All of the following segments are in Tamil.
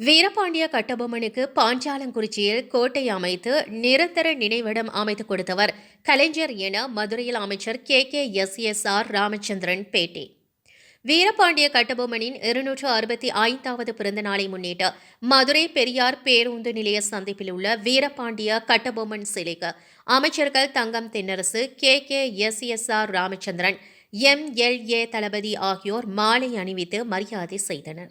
வீரபாண்டிய கட்டபொம்மனுக்கு பாஞ்சாலங்குறிச்சியில் கோட்டை அமைத்து நிரந்தர நினைவிடம் அமைத்துக் கொடுத்தவர் கலைஞர் என மதுரையில் அமைச்சர் K. K. S. S. R. Ramachandran பேட்டி. வீரபாண்டிய கட்டபொம்மனின் இருநூற்று அறுபத்தி ஐந்தாவது பிறந்த நாளை முன்னிட்டு மதுரை பெரியார் பேருந்து நிலைய சந்திப்பில் உள்ள வீரபாண்டிய கட்டபொம்மன் சிலைக்கு அமைச்சர்கள் Thangam Thennarasu K. K. S. S. R. Ramachandran MLA Thalapathi ஆகியோர் மாலை அணிவித்து மரியாதை செய்தனர்.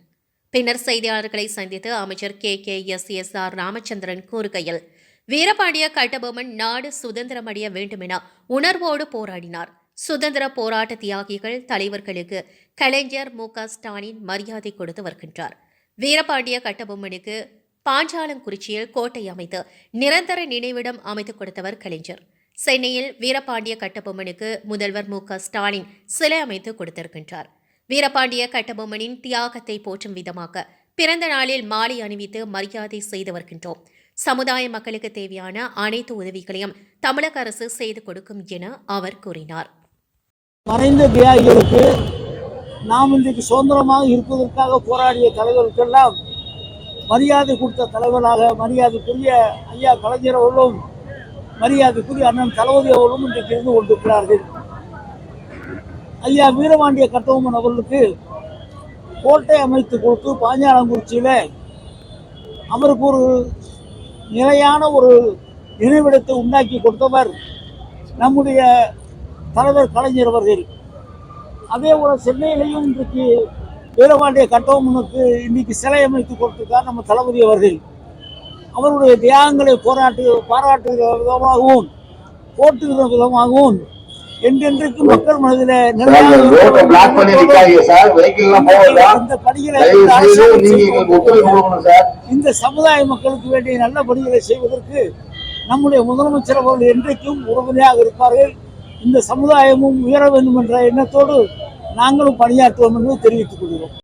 பின்னர் செய்தியாளர்களை சந்தித்து அமைச்சர் K. K. S. S. R. Ramachandran கூறுகையில் வீரபாண்டிய கட்டபொம்மன் நாடு சுதந்திரமடைய வேண்டுமென உணர்வோடு போராடினார். சுதந்திர போராட்ட தியாகிகள் தலைவர்களுக்கு கலைஞர் மு. க. ஸ்டாலின் மரியாதை கொடுத்து வருகின்றார். வீரபாண்டிய கட்டபொம்மனுக்கு பாஞ்சாலங்குறிச்சியில் கோட்டை அமைத்து நிரந்தர நினைவிடம் அமைத்துக் கொடுத்தவர் கலைஞர். சென்னையில் வீரபாண்டிய கட்டபொம்மனுக்கு முதல்வர் மு. க. ஸ்டாலின் சிலை அமைத்து கொடுத்திருக்கின்றார். வீரபாண்டிய கட்டபொம்மனின் தியாகத்தை போற்றும் விதமாக பிறந்த நாளில் மாலை அணிவித்து மரியாதை செய்து வருகின்றோம். சமுதாய மக்களுக்கு தேவையான அனைத்து உதவிகளையும் தமிழக அரசு செய்து கொடுக்கும் என அவர் கூறினார். மறைந்த தியாகிகளுக்கு நாம் இன்றைக்கு சுதந்திரமாக இருப்பதற்காக போராடிய தலைவருக்கெல்லாம் மரியாதை கொடுத்த தலைவராக மரியாதைக்குரிய ஐயா கலைஞர் அவர்களும் மரியாதைக்குரிய அண்ணன் தளபதி அவர்களும் இன்றைக்கு இருந்து கொண்டிருக்கிறார்கள். ஐயா வீரபாண்டிய கட்டபொம்மன் அவர்களுக்கு கோட்டை அமைத்து கொடுத்து பாஞ்சாலங்குறிச்சியில் அவருக்கு ஒரு நிலையான ஒரு நினைவிடத்தை உண்டாக்கி கொடுத்தவர் நம்முடைய தலைவர் கலைஞர் அவர்கள். அதே போல சென்னையிலையும் இன்றைக்கு வீரபாண்டிய கட்டபொம்மனுக்கு இன்னைக்கு சிலை அமைத்து கொடுத்திருக்கார் நம்ம தளபதி அவர்கள். அவருடைய தியாகங்களை போராட்டு பாராட்டுகிற விதமாகவும் போட்டுகிற விதமாகவும் என்றென்றைக்கு மக்கள் மனதில் இந்த சமுதாய மக்களுக்கு வேண்டிய நல்ல பணிகளை செய்வதற்கு நம்முடைய முதலமைச்சர் அவர்கள் என்றைக்கும் உறுதுணையாக இருப்பார்கள். இந்த சமுதாயமும் உயர வேண்டும் என்ற எண்ணத்தோடு நாங்களும் பணியாற்றுவோம் என்று தெரிவித்துக் கொள்கிறோம்.